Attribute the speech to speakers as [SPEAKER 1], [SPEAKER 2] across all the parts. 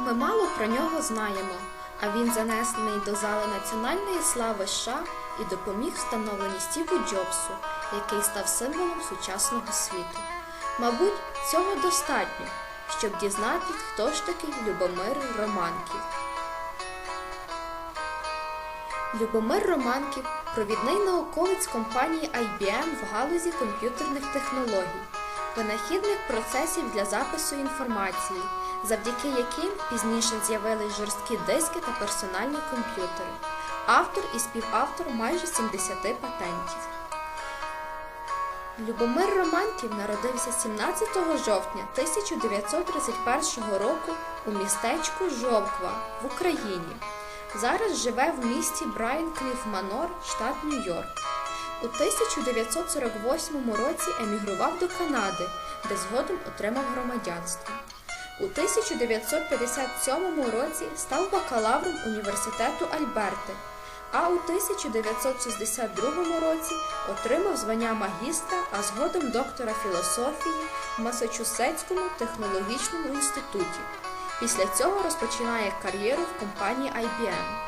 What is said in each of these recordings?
[SPEAKER 1] Ми мало про нього знаємо, а він занесений до зали національної слави США і допоміг встановленні Стіву Джобсу, який став символом сучасного світу. Мабуть, цього достатньо, щоб дізнатись, хто ж такий Любомир Романків. Любомир Романків провідний науковець компанії IBM в галузі комп'ютерних технологій, винахідник процесів для запису інформації, завдяки яким пізніше з'явились жорсткі диски та персональні комп'ютери, автор і співавтор майже 70 патентів. Любомир Романків народився 17 жовтня 1931 року у містечку Жовква в Україні. Зараз живе в місті Брайанкліф Манор, штат Нью-Йорк. У 1948 році емігрував до Канади, де згодом отримав громадянство. У 1957 році став бакалавром університету Альберти, а у 1962 році отримав звання магістра, а згодом доктора філософії в Масачусетському технологічному інституті. Після цього розпочинає кар'єру в компанії IBM.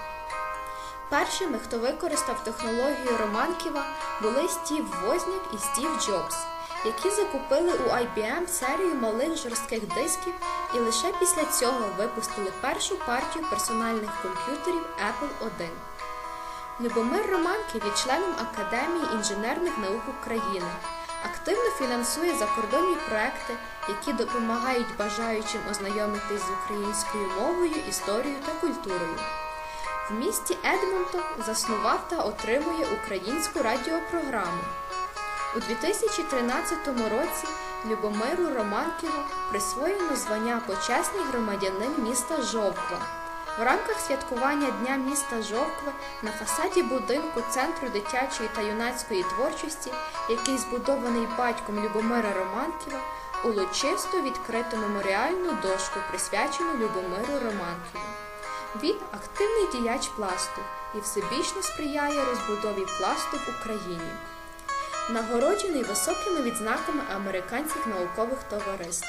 [SPEAKER 1] Першими, хто використав технологію Романківа, були Стів Возняк і Стів Джобс, які закупили у IBM серію малих жорстких дисків і лише після цього випустили першу партію персональних комп'ютерів Apple I. Любомир Романків є членом Академії інженерних наук України. Активно фінансує закордонні проекти, які допомагають бажаючим ознайомитись з українською мовою, історією та культурою. В місті Едмонтон заснував та отримує українську радіопрограму. У 2013 році Любомиру Романківу присвоєно звання почесний громадянин міста Жовква. В рамках святкування Дня міста Жовкви на фасаді будинку Центру дитячої та юнацької творчості, який збудований батьком Любомира Романківа, урочисто відкрито меморіальну дошку, присвячену Любомиру Романківу. Він активний діяч пласту і всебічно сприяє розбудові пласту в Україні. Нагороджений високими відзнаками американських наукових товариств.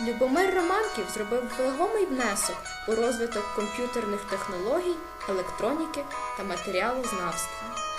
[SPEAKER 1] Любомир Романків зробив вагомий внесок у розвиток комп'ютерних технологій, електроніки та матеріалознавства.